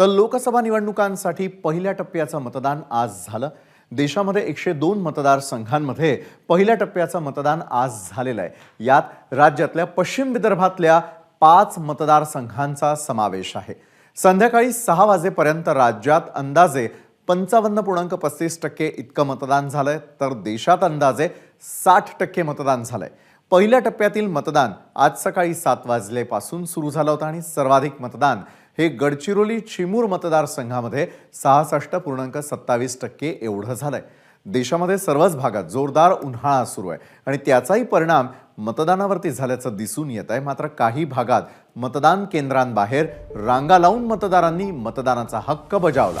तर लोकसभा निवडणुकांसाठी पहिल्या टप्प्याचं मतदान आज झालं. देशामध्ये एकशे दोन मतदारसंघांमध्ये पहिल्या टप्प्याचं मतदान आज झालेलं आहे. यात राज्यातल्या पश्चिम विदर्भातल्या पाच मतदारसंघांचा समावेश आहे. संध्याकाळी सहा वाजेपर्यंत राज्यात अंदाजे पंचावन्न पूर्णांक पस्तीस टक्के इतकं मतदान झालंय तर देशात अंदाजे साठ टक्के मतदान झालंय. पहिल्या टप्प्यातील मतदान आज सकाळी सात वाजलेपासून सुरू झालं होतं आणि सर्वाधिक मतदान हे गडचिरोली चिमूर मतदारसंघामध्ये सहासष्ट पूर्णांक सत्तावीस टक्के एवढं झालंय. देशामध्ये सर्वच भागात जोरदार उन्हाळा सुरू आहे आणि त्याचाही परिणाम मतदानावरती झाल्याचं दिसून येत आहे. मात्र काही भागात मतदान केंद्रांबाहेर रांगा लावून मतदारांनी मतदानाचा हक्क बजावला.